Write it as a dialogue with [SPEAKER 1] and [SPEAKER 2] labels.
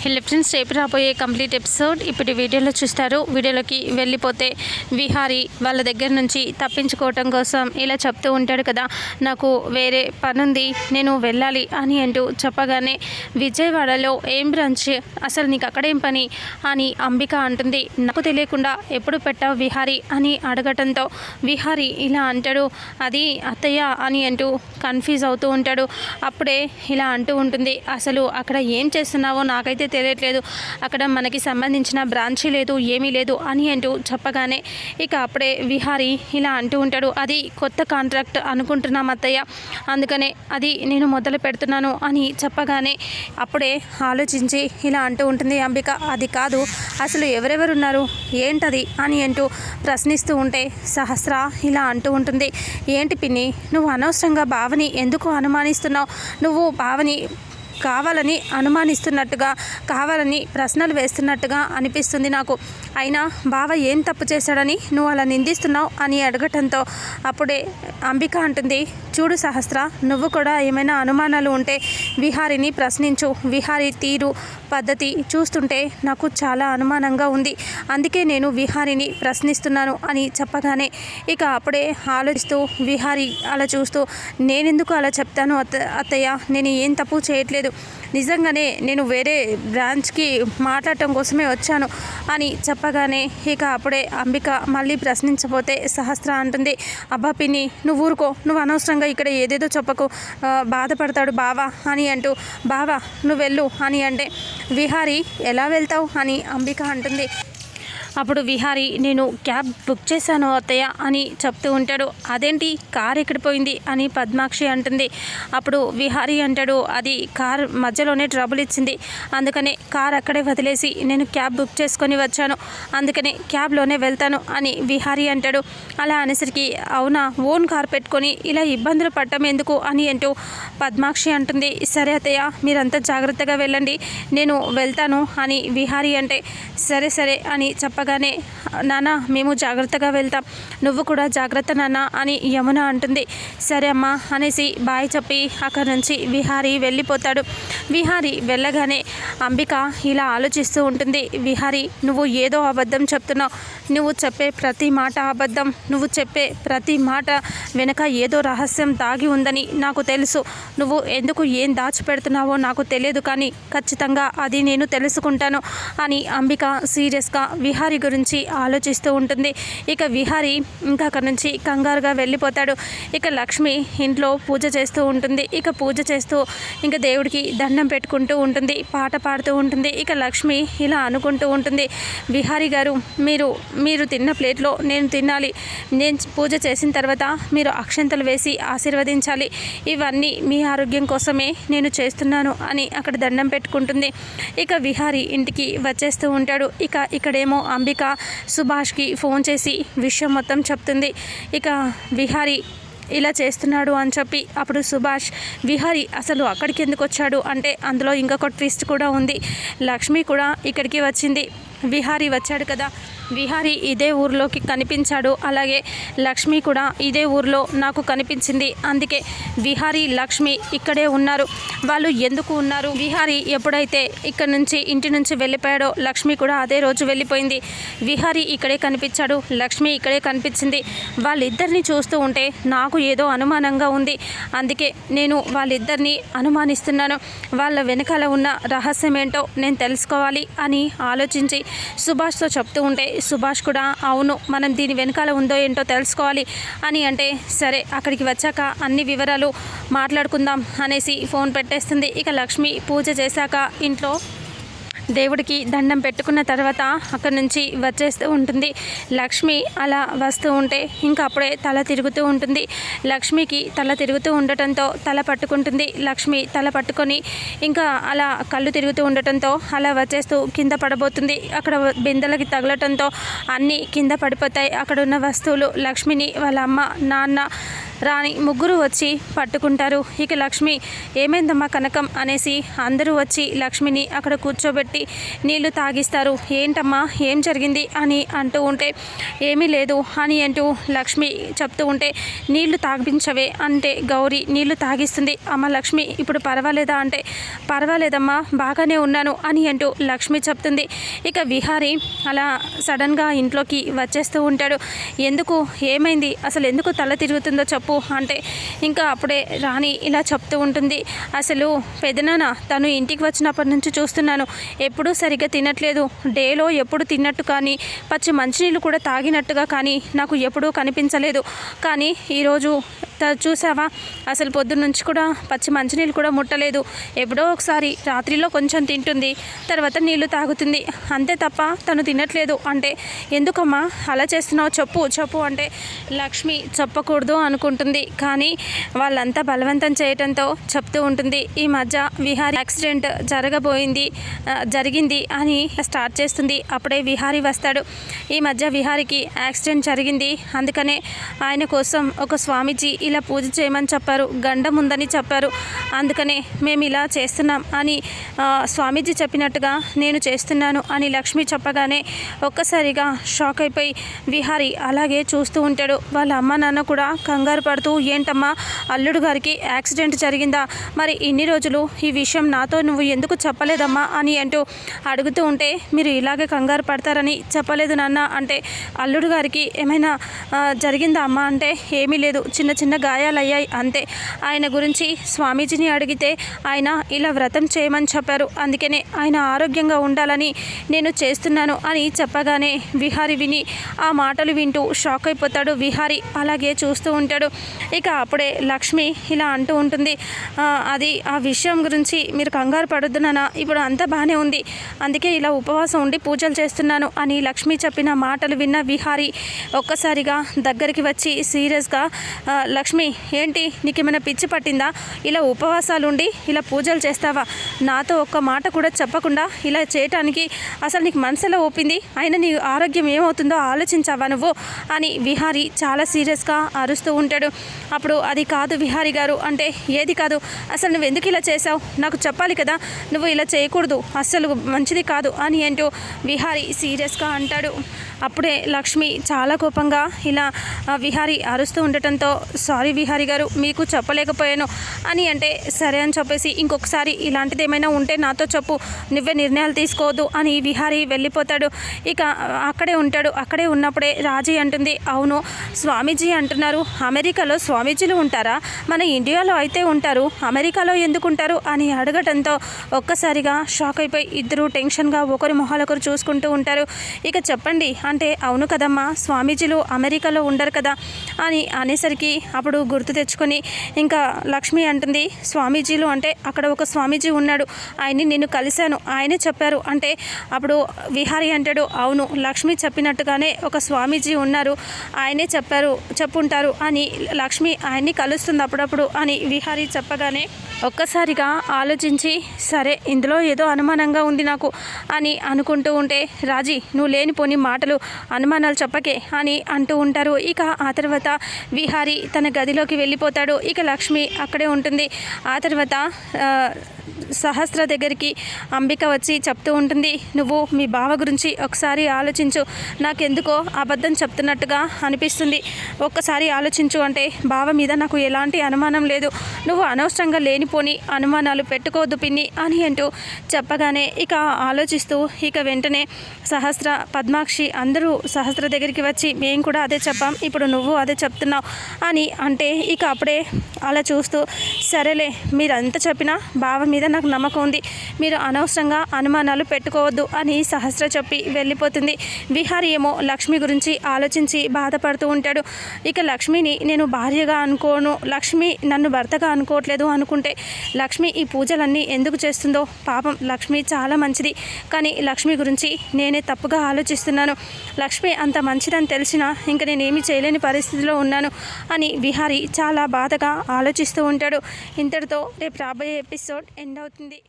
[SPEAKER 1] హెల్ friends రేపు రాబోయే complete episode ఇప్పుడు వీడియోలో చూస్తారు. వీడియోలోకి వెళ్ళిపోతే విహారీ వాళ్ళ దగ్గర నుంచి తప్పించుకోవటం కోసం ఇలా చెప్తూ ఉంటాడు కదా నాకు వేరే పనుంది నేను వెళ్ళాలి అని అంటూ చెప్పగానే విజయవాడలో ఏం బ్రాంచ్? అసలు నీకు అక్కడేం పని? అని అంబిక అంటుంది. నాకు తెలియకుండా ఎప్పుడు పెట్టావు విహారీ? అని అడగటంతో విహారీ ఇలా అంటాడు. అది అత్తయ్య అని అంటూ కన్ఫ్యూజ్ అవుతూ ఉంటాడు. అప్పుడే ఇలా అంటూ ఉంటుంది. అసలు అక్కడ ఏం చేస్తున్నావో నాకైతే తెలియట్లేదు. అక్కడ మనకి సంబంధించిన బ్రాంచీ లేదు ఏమీ లేదు అని అంటూ చెప్పగానే ఇక అప్పుడే విహారీ ఇలా అంటూ ఉంటాడు అది కొత్త కాంట్రాక్ట్ అనుకుంటున్నాం అత్తయ్య అందుకనే అది నేను మొదలు పెడుతున్నాను అని చెప్పగానే అప్పుడే ఆలోచించి ఇలా అంటూ ఉంటుంది అంబిక అది కాదు అసలు ఎవరెవరు ఉన్నారు ఏంటది? అని అంటూ ప్రశ్నిస్తూ ఉంటే సహస్ర ఇలా అంటూ ఉంటుంది ఏంటి పిన్ని నువ్వు అనవసరంగా భావని ఎందుకు అనుమానిస్తున్నావు? నువ్వు భావని కావాలని అనుమానిస్తున్నట్టుగా కావాలని ప్రశ్నలు వేస్తున్నట్టుగా అనిపిస్తుంది నాకు. అయినా బావ ఏం తప్పు చేశాడని నువ్వు అలా నిందిస్తున్నావు అని అడగటంతో అప్పుడే అంబిక అంటుంది చూడు సహస్ర నువ్వు కూడా ఏమైనా అనుమానాలు ఉంటే విహారిని ప్రశ్నించు. విహారి తీరు పద్ధతి చూస్తుంటే నాకు చాలా అనుమానంగా ఉంది. అందుకే నేను విహారిని ప్రశ్నిస్తున్నాను అని చెప్పగానే ఇక అప్పుడే ఆలోచిస్తూ విహారి అలా చూస్తూ నేనెందుకు అలా చెప్తాను అత్త అత్తయ్య? నేను ఏం తప్పు చేయట్లేదు. నిజంగానే నేను వేరే బ్రాంచ్కి మాట్లాడటం కోసమే వచ్చాను అని చెప్పగానే ఇక అప్పుడే అంబిక మళ్ళీ ప్రశ్నించబోతే సహస్ర అంటుంది అబ్బా పిన్ని నువ్వు ఊరుకో నువ్వు అనవసరంగా ఇక్కడ ఏదేదో చెప్పకు బాధపడతాడు బావా అని అంటూ బావా నువ్వు వెళ్ళు అని అంటే విహారీ ఎలా వెళ్తావు? అని అంబిక అంటుంది. అప్పుడు విహారి నేను క్యాబ్ బుక్ చేశాను అత్తయ్య అని చెప్తూ ఉంటాడు. అదేంటి? కార్ ఎక్కడ పోయింది? అని పద్మాక్షి అంటుంది. అప్పుడు విహారి అంటాడు అది కార్ మధ్యలోనే ట్రబుల్ ఇచ్చింది. అందుకనే కార్ అక్కడే వదిలేసి నేను క్యాబ్ బుక్ చేసుకొని వచ్చాను. అందుకనే క్యాబ్లోనే వెళ్తాను అని విహారి అంటాడు. అలా అనేసరికి అవునా? ఓన్ కార్ పెట్టుకొని ఇలా ఇబ్బందులు పడటం ఎందుకు? అని అంటూ పద్మాక్షి అంటుంది. సరే అత్తయ్య మీరంతా జాగ్రత్తగా వెళ్ళండి. నేను వెళ్తాను అని విహారి అంటే సరే సరే అని చెప్ప చెప్పగానే నాన్న మేము జాగ్రత్తగా వెళ్తాం. నువ్వు కూడా జాగ్రత్త నాన్న అని యమున అంటుంది. సరే అమ్మా అనేసి బాయ్ చెప్పి అక్కడి నుంచి విహారీ వెళ్ళిపోతాడు. విహారీ వెళ్ళగానే అంబిక ఇలా ఆలోచిస్తూ ఉంటుంది. విహారీ నువ్వు ఏదో అబద్ధం చెప్తున్నావు. నువ్వు చెప్పే ప్రతి మాట అబద్ధం. నువ్వు చెప్పే ప్రతి మాట వెనక ఏదో రహస్యం దాగి ఉందని నాకు తెలుసు. నువ్వు ఎందుకు ఏం దాచిపెడుతున్నావో నాకు తెలియదు కానీ ఖచ్చితంగా అది నేను తెలుసుకుంటాను అని అంబిక సీరియస్గా విహారి గురించి ఆలోచిస్తూ ఉంటుంది. ఇక విహారి ఇంకా అక్కడి నుంచి కంగారుగా వెళ్ళిపోతాడు. ఇక లక్ష్మి ఇంట్లో పూజ చేస్తూ ఉంటుంది. ఇక పూజ చేస్తూ ఇంకా దేవుడికి దండం పెట్టుకుంటూ ఉంటుంది. పాట పాడుతూ ఉంటుంది. ఇక లక్ష్మి ఇలా అనుకుంటూ ఉంటుంది. విహారి గారు మీరు మీరు తిన్న ప్లేట్లో నేను తినాలి. నేను పూజ చేసిన తర్వాత మీరు అక్షంతలు వేసి ఆశీర్వదించాలి. ఇవన్నీ మీ ఆరోగ్యం కోసమే నేను చేస్తున్నాను అని అక్కడ దండం పెట్టుకుంటుంది. ఇక విహారి ఇంటికి వచ్చేస్తూ ఉంటాడు. ఇక ఇక్కడేమో అంబిక సుభాష్కి ఫోన్ చేసి విషయం మొత్తం చెప్తుంది. ఇక విహారి ఇలా చేస్తున్నాడు అని చెప్పి అప్పుడు సుభాష్ విహారి అసలు అక్కడికి ఎందుకు వచ్చాడు? అంటే అందులో ఇంకొక ట్విస్ట్ కూడా ఉంది. లక్ష్మి కూడా ఇక్కడికి వచ్చింది. విహారీ వచ్చాడు కదా. విహారి ఇదే ఊర్లోకి కనిపించాడు. అలాగే లక్ష్మి కూడా ఇదే ఊర్లో నాకు కనిపించింది. అందుకే విహారి లక్ష్మి ఇక్కడే ఉన్నారు. వాళ్ళు ఎందుకు ఉన్నారు? విహారి ఎప్పుడైతే ఇక్కడ నుంచి ఇంటి నుంచి వెళ్ళిపోయాడో లక్ష్మి కూడా అదే రోజు వెళ్ళిపోయింది. విహారి ఇక్కడే కనిపించాడు లక్ష్మి ఇక్కడే కనిపించింది. వాళ్ళిద్దరిని చూస్తూ ఉంటే నాకు ఏదో అనుమానంగా ఉంది. అందుకే నేను వాళ్ళిద్దరిని అనుమానిస్తున్నాను. వాళ్ళ వెనకాల ఉన్న రహస్యం ఏంటో నేను తెలుసుకోవాలి అని ఆలోచించి సుభాష్తో చెప్తూ ఉంటే సుభాష్ కూడా అవును మనం దీని వెనకాల ఉందో ఏంటో తెలుసుకోవాలి అని అంటే సరే అక్కడికి వచ్చాక అన్ని వివరాలు మాట్లాడుకుందాం అనేసి ఫోన్ పెట్టేస్తుంది. ఇక లక్ష్మి పూజ చేశాక ఇంట్లో దేవుడికి దండం పెట్టుకున్న తర్వాత అక్కడి నుంచి వచ్చేస్తూ ఉంటుంది. లక్ష్మి అలా వస్తూ ఉంటే ఇంకా అప్పుడే తల తిరుగుతూ ఉంటుంది. లక్ష్మికి తల తిరుగుతూ ఉండటంతో తల పట్టుకుంటుంది. లక్ష్మి తల పట్టుకొని ఇంకా అలా కళ్ళు తిరుగుతూ ఉండటంతో అలా వచ్చేస్తూ కింద పడబోతుంది. అక్కడ బిందెలకి తగలటంతో అన్నీ కింద పడిపోతాయి. అక్కడ ఉన్న వస్తువులు లక్ష్మిని వాళ్ళ అమ్మ నాన్న రాణి ముగ్గురు వచ్చి పట్టుకుంటారు. ఇక లక్ష్మి ఏమైందమ్మా కనకం? అనేసి అందరూ వచ్చి లక్ష్మిని అక్కడ కూర్చోబెట్టి నీళ్ళు తాగిస్తారు. ఏంటమ్మా ఏం జరిగింది? అని అంటూ ఉంటే ఏమీ లేదు అని అంటూ లక్ష్మి చెప్తూ ఉంటే నీళ్ళు తాగించవే అంటే గౌరీ నీళ్ళు తాగిస్తుంది. అమ్మ లక్ష్మి ఇప్పుడు పర్వాలేదా? అంటే పర్వాలేదమ్మా బాగానే ఉన్నాను అని అంటూ లక్ష్మి చెప్తుంది. ఇక విహారీ అలా సడన్గా ఇంట్లోకి వచ్చేస్తూ ఉంటాడు. ఎందుకు? ఏమైంది? అసలు ఎందుకు తల తిరుగుతుందో చెప్పు అంటే ఇంకా అప్పుడే రాణి ఇలా చెప్తూ ఉంటుంది. అసలు పెదనాన్న తను ఇంటికి వచ్చినప్పటి నుంచి చూస్తున్నాను. ఎప్పుడూ సరిగ్గా తినట్లేదు. డేలో ఎప్పుడు తిన్నట్టు కానీ పచ్చి మంచినీళ్ళు కూడా తాగినట్టుగా కానీ నాకు ఎప్పుడూ కనిపించలేదు. కానీ ఈరోజు చూసావా? అసలు పొద్దున్న నుంచి కూడా పచ్చి మంచినీళ్ళు కూడా ముట్టలేదు. ఎప్పుడో ఒకసారి రాత్రిలో కొంచెం తింటుంది తర్వాత నీళ్ళు తాగుతుంది. అంతే తప్ప తను తినట్లేదు. అంటే ఎందుకమ్మా అలా చేస్తున్నావు? చెప్పు చెప్పు అంటే లక్ష్మి చెప్పకూడదు అనుకుంటుంది. కానీ వాళ్ళంతా బలవంతం చేయటంతో చెప్తూ ఉంటుంది ఈ మధ్య విహారీ యాక్సిడెంట్ జరగబోయింది జరిగింది అని స్టార్ట్ చేస్తుంది. అప్పుడే విహారీ వస్తాడు. ఈ మధ్య విహారికి యాక్సిడెంట్ జరిగింది. అందుకనే ఆయన కోసం ఒక స్వామీజీ ఇలా పూజ చేయమని చెప్పారు గండం ఉందని చెప్పారు. అందుకనే మేము ఇలా చేస్తున్నాం అని స్వామీజీ చెప్పినట్టుగా నేను చేస్తున్నాను అని లక్ష్మి చెప్పగానే ఒక్కసారిగా షాక్ అయిపోయి విహారి అలాగే చూస్తూ ఉంటాడు. వాళ్ళ అమ్మ నాన్న కూడా కంగారు పడుతూ ఏంటమ్మా అల్లుడు గారికి యాక్సిడెంట్ జరిగిందా? మరి ఇన్ని రోజులు ఈ విషయం నాతో నువ్వు ఎందుకు చెప్పలేదమ్మా? అని అంటూ అడుగుతూ ఉంటే మీరు ఇలాగే కంగారు పడతారని చెప్పలేదు నాన్న. అంటే అల్లుడు గారికి ఏమైనా జరిగిందా అమ్మా? అంటే ఏమీ లేదు. చిన్న చిన్న గాయాలయ్యాయి. అంతే. ఆయన గురించి స్వామీజీని అడిగితే ఆయన ఇలా వ్రతం చేయమని చెప్పారు. అందుకనే ఆయన ఆరోగ్యంగా ఉండాలని నేను చేస్తున్నాను అని చెప్పగానే విహారి విని ఆ మాటలు వింటూ షాక్ అయిపోతాడు విహారి. అలాగే చూస్తూ ఉంటాడు. ఇక అప్పుడే లక్ష్మి ఇలా అంటూ ఉంటుంది అది ఆ విషయం గురించి మీరు కంగారు పడుతున్నానా ఇప్పుడు అంతా బాగానే ఉంది. అందుకే ఇలా ఉపవాసం ఉండి పూజలు చేస్తున్నాను అని లక్ష్మి చెప్పిన మాటలు విన్న విహారి ఒక్కసారిగా దగ్గరికి వచ్చి సీరియస్గా లక్ష్మి లక్ష్మి ఏంటి? నీకు ఏమైనా పిచ్చి పట్టిందా? ఇలా ఉపవాసాలు ఉండి ఇలా పూజలు చేస్తావా? నాతో ఒక్క మాట కూడా చెప్పకుండా ఇలా చేయటానికి అసలు నీకు మనసులో ఓపింది అయినా నీ ఆరోగ్యం ఏమవుతుందో ఆలోచించావా నువ్వు? అని విహారి చాలా సీరియస్గా అరుస్తూ ఉంటాడు. అప్పుడు అది కాదు విహారి గారు అంటే ఏది కాదు? అసలు నువ్వు ఎందుకు ఇలా చేసావు నాకు చెప్పాలి కదా నువ్వు ఇలా చేయకూడదు అస్సలు మంచిది కాదు అని అంటూ విహారి సీరియస్గా అంటాడు. అప్పుడే లక్ష్మి చాలా కోపంగా ఇలా విహారీ విహారి అరుస్తూ ఉండటంతో సారీ విహారి గారు మీకు చెప్పలేకపోయాను అని అంటే సరే అని చెప్పేసి ఇంకొకసారి ఇలాంటిది ఏమైనా ఉంటే నాతో చెప్పు నువ్వే నిర్ణయాలు తీసుకోవద్దు అని విహారి వెళ్ళిపోతాడు. ఇక అక్కడే ఉంటాడు. అక్కడే ఉన్నప్పుడే రాజీ అంటుంది. అవును స్వామీజీ అంటున్నారు. అమెరికాలో స్వామీజీలు ఉంటారా? మన ఇండియాలో అయితే ఉంటారు. అమెరికాలో ఎందుకు ఉంటారు అని అడగటంతో ఒక్కసారిగా షాక్ అయిపోయి ఇద్దరు టెన్షన్గా ఒకరి మొహాలొకరు చూసుకుంటూ ఉంటారు. ఇక చెప్పండి అంటే అవును కదమ్మా స్వామీజీలు అమెరికాలో ఉండరు కదా అని అనేసరికి అప్పుడు అప్పుడు గుర్తు తెచ్చుకొని ఇంకా లక్ష్మి అంటుంది స్వామీజీలు అంటే అక్కడ ఒక స్వామీజీ ఉన్నాడు ఆయన్ని నేను కలిశాను ఆయనే చెప్పారు. అంటే అప్పుడు విహారి అంటాడు అవును లక్ష్మి చెప్పినట్టుగానే ఒక స్వామీజీ ఉన్నారు ఆయనే చెప్పారు చెప్పుంటారు అని లక్ష్మి ఆయన్ని కలుస్తుంది అప్పుడప్పుడు అని విహారి చెప్పగానే ఒక్కసారిగా ఆలోచించి సరే ఇందులో ఏదో అనుమానంగా ఉంది నాకు అని అనుకుంటూ ఉంటే రాజీ నువ్వు లేనిపోని మాటలు అనుమానాలు చెప్పకే అని అంటూ ఉంటారు. ఇక ఆ తర్వాత విహారి తన గదిలోకి వెళ్ళిపోతాడు. ఇక లక్ష్మి అక్కడే ఉంటుంది. ఆ తర్వాత సహస్ర దగ్గరికి అంబిక వచ్చి చెప్తూ ఉంటుంది. నువ్వు మీ బావ గురించి ఒకసారి ఆలోచించు. నాకెందుకో అబద్ధం చెప్తున్నట్టుగా అనిపిస్తుంది. ఒక్కసారి ఆలోచించు అంటే బావ మీద నాకు ఎలాంటి అనుమానం లేదు. నువ్వు అనవసరంగా లేనిపోని అనుమానాలు పెట్టుకోవద్దు పిన్ని అని అంటూ చెప్పగానే ఇక ఆలోచిస్తూ ఇక వెంటనే సహస్ర పద్మాక్షి అందరూ సహస్ర దగ్గరికి వచ్చి మేము కూడా అదే చెప్పాం ఇప్పుడు నువ్వు అదే చెప్తున్నావు అని అంటే ఇక అప్పుడే అలా చూస్తూ సరేలే మీరు ఎంత చెప్పినా బావ మీద నాకు నమ్మకం ఉంది మీరు అనవసరంగా అనుమానాలు పెట్టుకోవద్దు అని సహస్ర చెప్పి వెళ్ళిపోతుంది. విహారి ఏమో లక్ష్మి గురించి ఆలోచించి బాధపడుతూ ఉంటాడు. ఇక లక్ష్మిని నేను భార్యగా అనుకోను లక్ష్మి నన్ను భర్తగా అనుకోవట్లేదు అనుకుంటే లక్ష్మి ఈ పూజలన్నీ ఎందుకు చేస్తుందో? పాపం లక్ష్మి చాలా మంచిది. కానీ లక్ష్మి గురించి నేనే తప్పుగా ఆలోచిస్తున్నాను. లక్ష్మి అంత మంచిదని తెలిసినా ఇంక నేనేమి చేయలేని పరిస్థితిలో ఉన్నాను అని విహారి చాలా బాధగా ఆలోచిస్తూ ఉంటాడు. ఇంతటితో రేపు రాబోయే ఎపిసోడ్ ఎండ్ అవుతుంది.